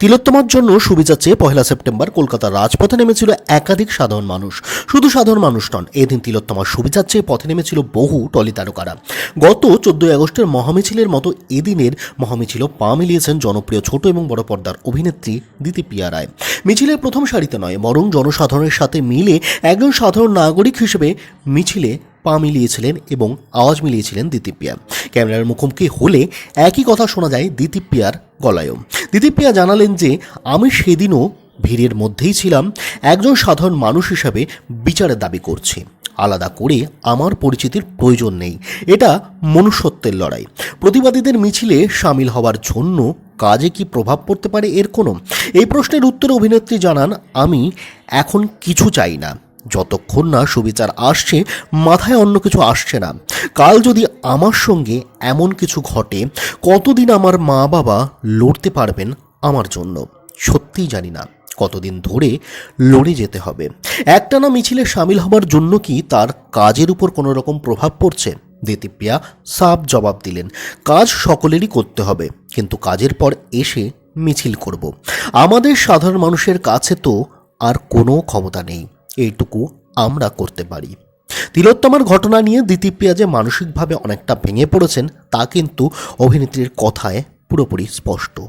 তিলোত্তমার জন্য সুবিচার চেয়ে পহেলা সেপ্টেম্বর কলকাতার রাজপথে নেমেছিল একাধিক সাধারণ মানুষ। শুধু সাধারণ মানুষ নন, এদিন তিলোত্তমার সুবিচার চেয়ে পথে নেমেছিল বহু টলি তারকারা। গত চোদ্দই আগস্টের মহামিছিলের মতো এদিনের মহামিছিল পা মিলিয়েছেন জনপ্রিয় ছোট এবং বড় পর্দার অভিনেত্রী দিতি পিয়া রায়। মিছিলের প্রথম সারিতে নয়, বরং জনসাধারণের সাথে মিলে একজন সাধারণ নাগরিক হিসেবে মিছিলে পা মিলিয়েছিলেন এবং আওয়াজ মিলিয়েছিলেন দিতিপ্রিয়া ক্যামেরার মুখোমুখি হলে একই কথা শোনা যায় দিতিপ্রিয়ার গলায়ও। দিতিপ্রিয়া জানালেন যে, আমি সেদিনও ভিড়ের মধ্যেই ছিলাম। একজন সাধারণ মানুষ হিসাবে বিচারের দাবি করছি। আলাদা করে আমার পরিচিতির প্রয়োজন নেই। এটা মনুষ্যত্বের লড়াই। প্রতিবাদীদের মিছিলে সামিল হওয়ার জন্য কাজে কি প্রভাব পড়তে পারে এর কোনো? এই প্রশ্নের উত্তরে অভিনেত্রী জানান, আমি এখন কিছু চাই না। যতক্ষণ না সুবিচার আসছে, মাথায় অন্য কিছু আসছে না। কাল যদি আমার সঙ্গে এমন কিছু ঘটে, কতদিন আমার মা বাবা লড়তে পারবেন আমার জন্য? সত্যিই জানি না। কতদিন ধরে লড়ে যেতে হবে। একটানা মিছিলে সামিল হবার জন্য কি তার কাজের উপর কোনো রকম প্রভাব পড়ছে? দেতিপ্রিয়া সাফ জবাব দিলেন, কাজ সকলেরই করতে হবে, কিন্তু কাজের পর এসে মিছিল করব। আমাদের সাধারণ মানুষের কাছে তো আর কোনো ক্ষমতা নেই। এইটুকু আমরা করতে পারি। তিলোত্তমার ঘটনা নিয়ে দ্বিতীপ্রিয়া যে মানসিকভাবে অনেকটা ভেঙে পড়েছেন, তা কিন্তু অভিনেত্রীর কথায় পুরোপুরি স্পষ্ট।